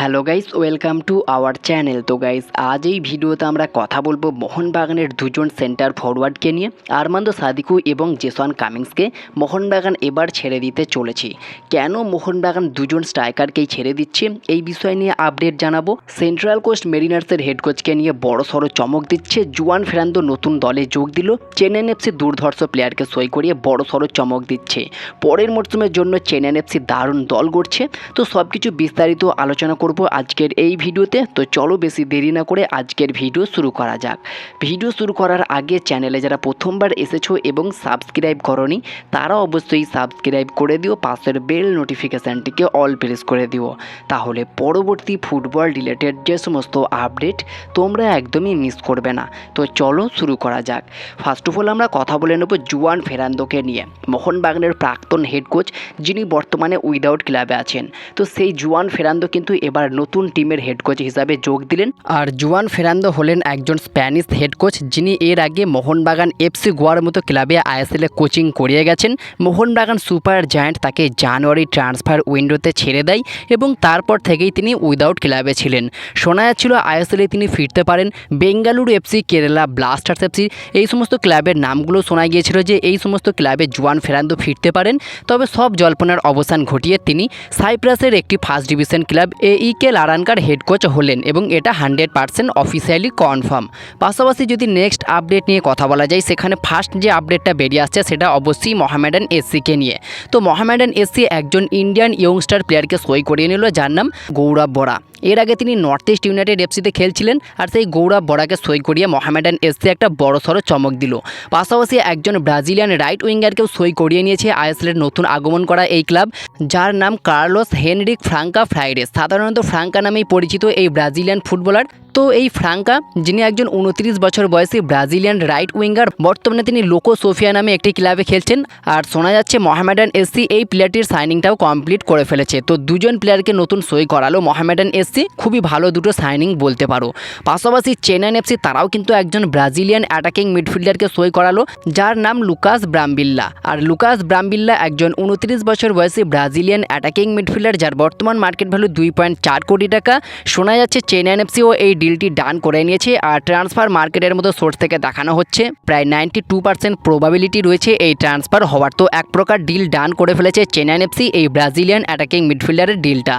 Hello guys, welcome to our channel. তো guys, আজ এই ভিডিওতে আমরা কথা বলব মোহনবাগানের দুজন সেন্টার ফরওয়ার্ডকে নিয়ে, আরমান্দ সাদিকু এবং জেসন কামিংসকে। মোহনবাগান এবার ছেড়ে দিতে চলেছে। কেন মোহনবাগান দুজন স্ট্রাইকারকেই ছেড়ে দিচ্ছে, এই বিষয় নিয়ে আপডেট জানাব। সেন্ট্রাল কোস্ট মেরিনার্সের হেড কোচকে নিয়ে বড় সড়ো চমক দিচ্ছে, জুয়ান ফেরান্দো নতুন দলে যোগ দিল চেন্নাইন এফসি দুর্ধর্ষ প্লেয়ারকে সই করিয়ে বড় সড়ো চমক দিচ্ছে। পরের মরশুমের জন্য চেন্নাইন এফসি দারুণ দল গড়ছে। তো সব কিছু বিস্তারিত আলোচনা করব আজকের এই ভিডিওতে। তো চলো বেশি দেরি না করে আজকের ভিডিও শুরু করা যাক। ভিডিও শুরু করার আগে চ্যানেলে যারা প্রথমবার এসেছ এবং সাবস্ক্রাইব করনি, তারা অবশ্যই সাবস্ক্রাইব করে দিও, পাশের বেল নোটিফিকেশানটিকে অল প্রেস করে দিও। তাহলে পরবর্তী ফুটবল রিলেটেড যে সমস্ত আপডেট তোমরা একদমই মিস করবে না। তো চলো শুরু করা যাক। ফার্স্ট অফ অল আমরা কথা বলে নেব জুয়ান ফেরান্দোকে নিয়ে। মোহনবাগানের প্রাক্তন হেড কোচ যিনি বর্তমানে উইদাউট ক্লাবে আছেন। তো সেই জুয়ান ফেরান্দো কিন্তু এবার নতুন টিমের হেড কোচ হিসাবে যোগ দিলেন। আর জুয়ান ফেরান্দো হলেন একজন স্প্যানিশ হেড কোচ যিনি এর আগে মোহনবাগান এফসি গোয়ার মতো ক্লাবে আইএসএলে কোচিং করিয়ে গেছেন। মোহনবাগান সুপার জায়ান্ট তাকে জানুয়ারি ট্রান্সফার উইন্ডোতে ছেড়ে দেয় এবং তারপর থেকেই তিনি উইদাউট ক্লাবে ছিলেন। শোনা যাচ্ছিল আইএসএলে তিনি ফিরতে পারেন। Bengaluru FC Kerala Blasters FC এই সমস্ত ক্লাবের নামগুলো শোনা গিয়েছিল যে এই সমস্ত ক্লাবে জুয়ান ফেরান্দো ফিরতে পারেন। তবে সব জল্পনার অবসান ঘটিয়ে তিনি সাইপ্রাসের একটি ফার্স্ট ডিভিশন ক্লাব এই কে লারানকার হেড কোচ হলেন এবং এটা হান্ড্রেড পার্সেন্ট অফিসিয়ালি কনফার্ম। পাশাপাশি যদি নেক্সট আপডেট নিয়ে কথা বলা যায়, সেখানে ফার্স্ট যে আপডেটটা বেরিয়ে আসছে সেটা অবশ্যই মোহামেডান এসসিকে নিয়ে। তো মোহামেডান এসসি একজন ইন্ডিয়ান ইয়ংস্টার প্লেয়ারকে সই করিয়ে নিল, যার নাম গৌরব বরা। এর আগে তিনি নর্থ ইস্ট ইউনাইটেড এফসিতে খেলছিলেন আর সেই গৌরব বড়াকে সই করিয়ে মহামেডান এসসি একটা বড়সড় চমক দিল। পাশাপাশি একজন ব্রাজিলিয়ান রাইট উইঙ্গারকেও সই করিয়ে নিয়েছে আইএসএলের নতুন আগমন করা এই ক্লাব, যার নাম কার্লোস হেনরিক ফ্রাঙ্কা ফ্রাইডেস। সাধারণত ফ্রাঙ্কা নামেই পরিচিত এই ব্রাজিলিয়ান ফুটবলার। তো এই ফ্রাঙ্কা, যিনি একজন উনত্রিশ বছর বয়সী ব্রাজিলিয়ান রাইট উইঙ্গার বর্তমানে তিনি লোকো সোফিয়া নামে একটি ক্লাবে খেলছেন। আর শোনা যাচ্ছে মোহামেডান এসসি এই প্লেয়ারটির সাইনিংটাও কমপ্লিট করে ফেলেছে। তো দুজন প্লেয়ারকে নতুন সই করালো মোহামেডান এসসি খুবই ভালো দুটো সাইনিং বলতে পারো। পাশাপাশি চেন্নাইন এফসি তারাও কিন্তু একজন ব্রাজিলিয়ান অ্যাটাকিং মিডফিল্ডারকে সই করালো, যার নাম লুকাস ব্রামবিল্লা। আর লুকাস ব্রামবিল্লা একজন উনত্রিশ বছর বয়সী ব্রাজিলিয়ান অ্যাটাকিং মিডফিল্ডার যার বর্তমান মার্কেট ভ্যালু দুই পয়েন্ট চার কোটি টাকা। শোনা যাচ্ছে চেন্নাইন এফসিও এই ডিলটি ডান করে নিয়েছে আর ট্রান্সফার মার্কেটের মতো সোর্স থেকে দেখানো হচ্ছে। প্রায় নাইনটি টু পার্সেন্ট প্রবাবিলিটি রয়েছে এই ট্রান্সফার হওয়ার। তো এক প্রকার ডিল ডান করে ফেলেছে চেন্নাইন এফসি এই ব্রাজিলিয়ান অ্যাটাকিং মিডফিল্ডারের ডিলটা।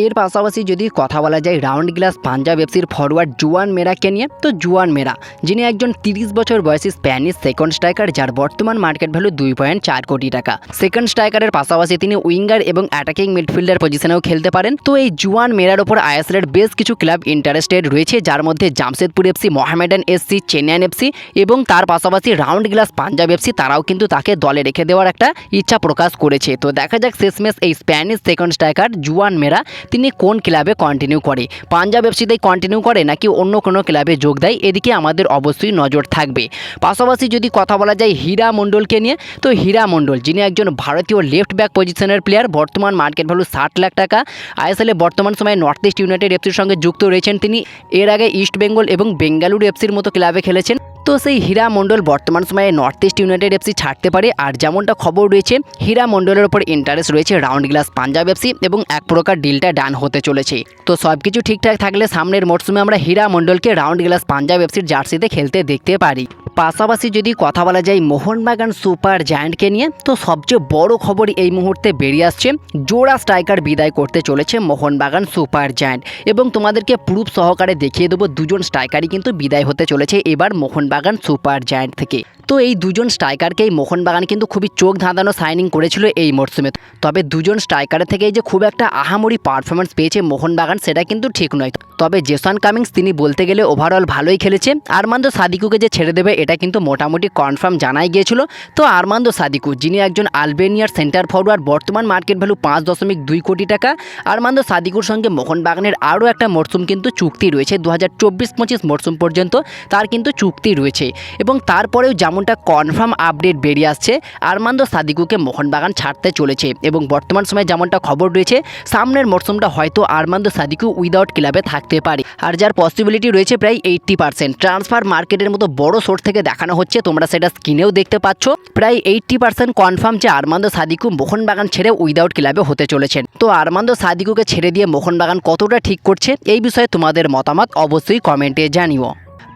এর পাশাপাশি যদি কথা বলা যায়, রাউন্ড গ্লাস পাঞ্জাব এফসির ফরওয়ার্ড জুয়ান মেরাকে নিয়ে, তো জুয়ান মেরা, যিনি একজন তিরিশ বছর বয়সী স্প্যানিশ সেকেন্ড স্ট্রাইকার যার বর্তমান মার্কেট ভ্যালু দুই পয়েন্ট চার কোটি টাকা। সেকেন্ড স্ট্রাইকারের পাশাপাশি তিনি উইঙ্গার এবং অ্যাটাকিং মিডফিল্ডার পজিশনেও খেলতে পারেন। তো এই জুয়ান মেরার ওপর আইএসএলের বেশ কিছু ক্লাব ইন্টারেস্টেড রয়েছে, যার মধ্যে Jamshedpur FC, Mohammedan SC Chennaiyin FC এবং তার পাশাপাশি রাউন্ড গ্লাস পাঞ্জাব এফসি, তারাও কিন্তু তাকে দলে রেখে দেওয়ার একটা ইচ্ছা প্রকাশ করেছে। তো দেখা যাক শেষমেশ এই Spanish second striker Juan Mera তিনি কোন ক্লাবে কন্টিনিউ করে? পাঞ্জাব এফসিতেই কন্টিনিউ করে নাকি অন্য কোনো ক্লাবে যোগ দেয়? এদিকে আমাদের অবশ্যই নজর থাকবে। পাশাপাশি যদি কথা বলা যায় হীরা মণ্ডলকে নিয়ে, তো হীরা মণ্ডল, যিনি একজন ভারতীয় লেফট ব্যাক পজিশনের প্লেয়ার বর্তমান মার্কেট ভ্যালু ষাট লাখ টাকা আইএসএলে বর্তমান সময়ে নর্থ ইস্ট ইউনাইটেড এফসির সঙ্গে যুক্ত রয়েছেন তিনি। এর আগে ইস্ট বেঙ্গল এবং বেঙ্গালুরু এফসির মতো ক্লাবে খেলেছেন। তো সেই হীরা মণ্ডল বর্তমান সময়ে নর্থ ইস্ট ইউনাইটেড এফসি ছাড়তে পারে। আর যেমনটা খবর রয়েছে, হীরা মণ্ডলের ওপর ইন্টারেস্ট রয়েছে রাউন্ড গ্লাস পাঞ্জাব এফসি এবং এক প্রকার ডিলটা ডান হতে চলেছে। তো সব কিছু ঠিকঠাক থাকলে সামনের মরশুমে আমরা হীরা মণ্ডলকে রাউন্ড গ্লাস পাঞ্জাব এফসির জার্সিতে খেলতে দেখতে পারি। পাশাপাশি যদি কথা বলা যায় মোহনবাগান সুপার জায়ান্টকে নিয়ে, তো সবচেয়ে বড় খবর এই মুহূর্তে বেরিয়ে আসছে, জোড়া স্ট্রাইকার বিদায় করতে চলেছে মোহনবাগান সুপার জায়ান্ট। এবং তোমাদেরকে প্রুফ সহকারে দেখিয়ে দেবো, দুজন স্ট্রাইকারই কিন্তু বিদায় হতে চলেছে এবার মোহনবাগান সুপার জায়ান্ট থেকে। তো এই দুজন স্ট্রাইকারকেই মোহনবাগান কিন্তু খুবই চোখ ধাঁধানো সাইনিং করেছিল এই মরশুমে তবে দুজন স্ট্রাইকারের থেকে যে খুব একটা আহামরি পারফরমেন্স পেয়েছে মোহনবাগান, সেটা কিন্তু ঠিক নয়। তবে জেসন কামিংস, তিনি বলতে গেলে ওভারঅল ভালোই খেলেছে। আর আরমান্দ সাদিকুকে যে ছেড়ে দেবে এটা কিন্তু মোটামুটি কনফার্ম জানাই গিয়েছিল। তো আরমান্দ সাদিকু, যিনি একজন আলবেনিয়ার সেন্টার ফরওয়ার্ড বর্তমান মার্কেট ভ্যালু পাঁচ দশমিক দুই কোটি টাকা। আরমান্দ সাদিকুর সঙ্গে মোহনবাগানের আরও একটা মরশুম কিন্তু চুক্তি রয়েছে দু হাজার চব্বিশ পঁচিশ মরশুম পর্যন্ত তার কিন্তু চুক্তি রয়েছে। এবং তারপরেও যেমনটা কনফার্ম আপডেট বেরিয়ে আসছে, আরমান্দ সাদিকুকে মোহনবাগান ছাড়তে চলেছে। এবং বর্তমান সময়ে যেমনটা খবর রয়েছে, সামনের মরশুমটা হয়তো আরমান্দ সাদিকু উইদাউট ক্লাবে থাকতে পারে। আর যার পসিবিলিটি রয়েছে প্রায় এইট্টি পার্সেন্ট ট্রান্সফার মার্কেটের মতো বড় সোর্স থেকে দেখানো হচ্ছে, তোমরা সেটা স্ক্রিনেও দেখতে পাচ্ছ। প্রায় এইটটি পার্সেন্ট কনফার্ম যে আরমান্দ সাদিকু মোহনবাগান ছেড়ে উইদাউট ক্লাবে হতে চলেছেন। তো আরমান্দ সাদিকুকে ছেড়ে দিয়ে মোহনবাগান কতটা ঠিক করছে, এই বিষয়ে তোমাদের মতামত অবশ্যই কমেন্টে জানিও।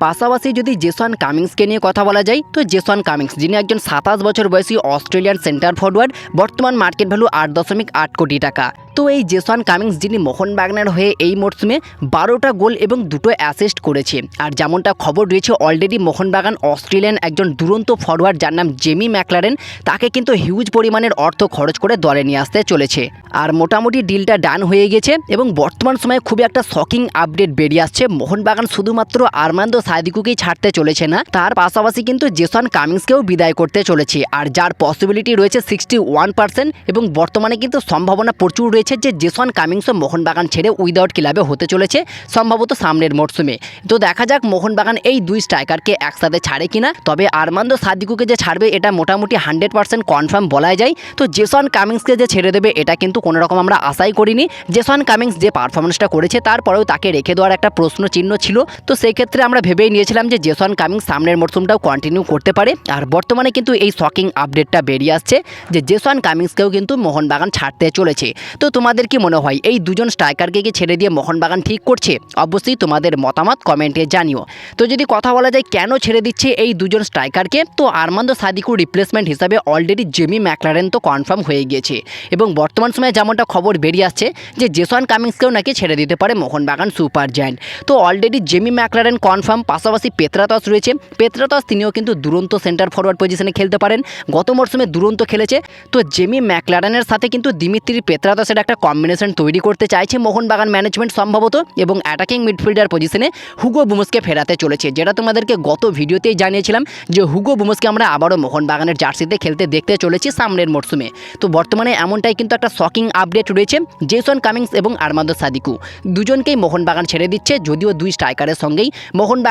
পাশাপাশি যদি জেসন কামিংসকে নিয়ে কথা বলা যায়, তো জেসন কামিংস, যিনি একজন সাতাশ বছর বয়সী অস্ট্রেলিয়ান সেন্টার ফরওয়ার্ড, বর্তমান মার্কেট ভ্যালু আট দশমিক আট কোটি টাকা। তো এই জেসন কামিংস, যিনি মোহনবাগানের হয়ে এই মরশুমে বারোটা গোল এবং দুটো অ্যাসিস্ট করেছে। আর যেমনটা খবর রয়েছে অলরেডি মোহনবাগান অস্ট্রেলিয়ান একজন দুরন্ত ফরওয়ার্ড যার নাম জেমি ম্যাকলারেন, তাকে কিন্তু হিউজ পরিমাণের অর্থ খরচ করে দলে নিয়ে আসতে চলেছে। আর মোটামুটি ডিলটা ডান হয়ে গেছে এবং বর্তমান সময়ে খুবই একটা শকিং আপডেট বেরিয়ে আসছে মোহনবাগান শুধুমাত্র আরমান্দ সাদিকুকেই ছাড়তে চলেছে না, তার পাশাপাশি কিন্তু জেসন কামিংসকেও বিদায় করতে চলেছে। আর যার পসিবিলিটি রয়েছে সিক্সটি ওয়ান পার্সেন্ট এবং বর্তমানে কিন্তু সম্ভাবনা প্রচুর রয়েছে যে জেসন কামিংসও মোহনবাগান ছেড়ে উইদাউট ক্লাবে হতে চলেছে, সম্ভবত সামনের মরশুমে তো দেখা যাক মোহনবাগান এই দুই স্ট্রাইকারকে একসাথে ছাড়ে কিনা, তবে আরমান্দ সাদিকুকে যে ছাড়বে এটা মোটামুটি হান্ড্রেড পার্সেন্ট কনফার্ম বলা যায়। তো জেসন কামিংসকে যে ছেড়ে দেবে এটা কিন্তু কোনো রকম আমরা আশাই করিনি। জেসন কামিংস যে পারফরমেন্সটা করেছে, তারপরেও তাকে রেখে দেওয়ার একটা প্রশ্ন চিহ্ন ছিল। তো সেই ক্ষেত্রে আমরা ভেবেই নিয়েছিলাম যে জেসন কামিংস সামনের মরশুমটাও কন্টিনিউ করতে পারে। আর বর্তমানে কিন্তু এই শকিং আপডেটটা বেরিয়ে আসছে যে জেসন কামিংসকেও কিন্তু মোহনবাগান ছাড়তে চলেছে। তো তোমাদের কি মনে হয়, এই দুজন স্ট্রাইকারকে কি ছেড়ে দিয়ে মোহনবাগান ঠিক করছে? অবশ্যই তোমাদের মতামত কমেন্টে জানিও। তো যদি কথা বলা যায়, কেন ছেড়ে দিচ্ছে এই দুজন স্ট্রাইকারকে তো আরমান্দ সাদিকুর রিপ্লেসমেন্ট হিসাবে অলরেডি জেমি ম্যাকলারেন তো কনফার্ম হয়ে গিয়েছে। এবং বর্তমান সময়ে যেমনটা খবর বেরিয়ে আসছে যে জেসন কামিংসকেও নাকি ছেড়ে দিতে পারে মোহনবাগান সুপার জায়ান্ট তো অলরেডি জেমি ম্যাকলারেন কনফার্ম পাশাপাশি পেত্রাতস রয়েছে। পেত্রাতস তিনিও কিন্তু দুরন্ত সেন্টার ফরওয়ার্ড পজিশনে খেলতে পারেন। গত মরশুমে দুরন্ত খেলেছে। তো জেমি ম্যাকলারেনের সাথে কিন্তু দিমিত্রি পেত্রাতসের একটা কম্বিনেশন তৈরি করতে চাইছে মোহনবাগান ম্যানেজমেন্ট সম্ভবত এবং অ্যাটাকিং মিডফিল্ডার পজিশনে হুগো বুমসকে ফেরাতে চলেছে। যেটা তোমাদেরকে গত ভিডিওতেই জানিয়েছিলাম যে হুগো বুমসকে আমরা আবারও মোহনবাগানের জার্সিতে খেলতে দেখতে চলেছি সামনের মরশুমে তো বর্তমানে এমনটাই কিন্তু একটা শকিং আপডেট রয়েছে জেসন কামিংস এবং আরমান্দ সাদিকু। দুজনকেই মোহনবাগান ছেড়ে দিচ্ছে, যদিও দুই স্ট্রাইকারের সঙ্গেই।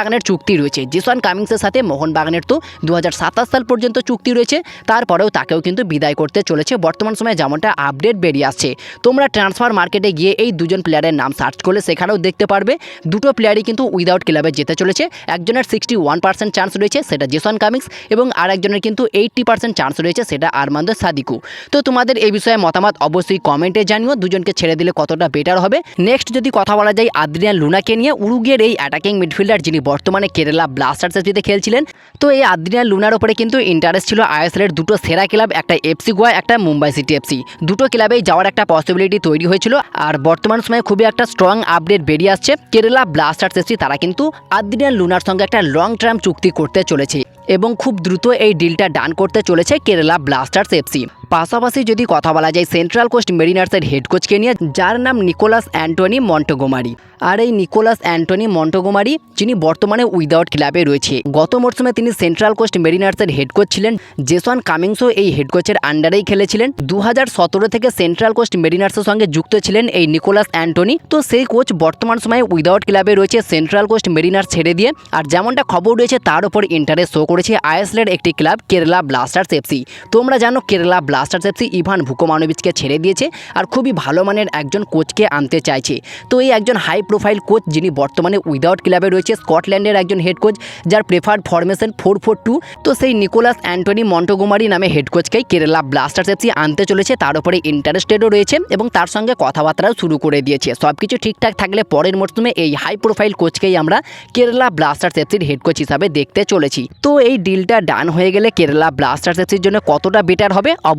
মোহনবাগানের চুক্তি রয়েছে। জেসন কামিংসের সাথে মোহনবাগানের তো দু হাজার সাতাশ সাল পর্যন্ত চুক্তি রয়েছে। তারপরেও তাকেও কিন্তু বিদায় করতে চলেছে। বর্তমান সময়ে যেমনটা আপডেট বেরিয়ে আসছে, তোমরা ট্রান্সফার মার্কেটে গিয়ে এই দুজন প্লেয়ারের নাম সার্চ করলে সেখানেও দেখতে পারবে। দুটো প্লেয়ারই কিন্তু উইদাউট ক্লাবে যেতে চলেছে। একজনের সিক্সটি ওয়ান পার্সেন্ট চান্স রয়েছে, সেটা জেসন কামিংস, এবং আর একজনের কিন্তু এইট্টি পার্সেন্ট চান্স রয়েছে, সেটা আরমান্দ সাদিকু। তো তোমাদের এই বিষয়ে মতামত অবশ্যই কমেন্টে জানিও। দুজনকে ছেড়ে দিলে কতটা বেটার হবে। নেক্সট যদি কথা বলা যায়, আদ্রিয়ান লুনাকে নিয়ে উরুগের এই অ্যাটাকিং মিডফিল্ডার যিনি বর্তমানে কেরালা ব্লাস্টার্স এফসিতে খেলছিলেন। তো এই আদ্রিয়ান লুনার ওপরে কিন্তু ইন্টারেস্ট ছিল আইএসএলের দুটো সেরা ক্লাব, একটা এফসি গোয়া, একটা মুম্বাই সিটি এফসি। দুটো ক্লাবেই যাওয়ার একটা পসিবিলিটি তৈরি হয়েছিল আর বর্তমান সময়ে খুবই একটা স্ট্রং আপডেট বেরিয়ে আসছে কেরালা ব্লাস্টার্স এফসি। তারা কিন্তু আদ্রিয়ান লুনার সঙ্গে একটা লং টার্ম চুক্তি করতে চলেছে এবং খুব দ্রুত এই ডিলটা ডান করতে চলেছে কেরালা ব্লাস্টার্স এফসি। পাশাপাশি যদি কথা বলা যায় সেন্ট্রাল কোস্ট মেরিনার্সের হেড কোচকে নিয়ে, যার নাম নিকোলাস অ্যান্টনি মন্টোগোমারি আর এই নিকোলাস অ্যান্টনি মন্টোগোমারি যিনি বর্তমানে উইদাউট ক্লাবে রয়েছে। গত মরশুমে তিনি সেন্ট্রাল কোস্ট মেরিনার্সের হেড কোচ ছিলেন। জেসন কামিংসও এই হেড কোচের আন্ডারেই খেলেছিলেন। দু হাজার সতেরো থেকে সেন্ট্রাল কোস্ট মেরিনার্সের সঙ্গে যুক্ত ছিলেন এই নিকোলাস অ্যান্টনি তো সেই কোচ বর্তমান সময়ে উইদাউট ক্লাবে রয়েছে সেন্ট্রাল কোস্ট মেরিনার্স ছেড়ে দিয়ে। আর যেমনটা খবর রয়েছে, তার উপর ইন্টারেস্ট শো করেছে আইএসএলের একটি ক্লাব কেরালা ব্লাস্টার্স এফসি তোমরা জানো কেরালা ব্লাস্টার্স এফসি ইভান ভুকোমানোভিচকে ছেড়ে দিয়েছে আর খুবই ভালো মানের একজন কোচকে আনতে চাইছে। তো এই একজন হাই প্রোফাইল কোচ যিনি বর্তমানে উইদাউট ক্লাবে রয়েছে স্কটল্যান্ডের একজন হেড কোচ যার preferred formation four four two তো সেই নিকোলাস অ্যান্টনি মন্টোগুমারি নামে হেড কোচকেই কেরালা ব্লাস্টার্স এফসি আনতে চলেছে। তার উপরে ইন্টারেস্টেডও রয়েছে এবং তার সঙ্গে কথাবার্তাও শুরু করে দিয়েছে। সব কিছু ঠিকঠাক থাকলে পরের মরশুমে এই হাই প্রোফাইল কোচকেই আমরা কেরালা ব্লাস্টার্স এফসির হেড কোচ হিসাবে দেখতে চলেছি। তো এই ডিলটা ডান হয়ে গেলে কেরালা ব্লাস্টার্স এফসির জন্য কতটা বেটার হবে?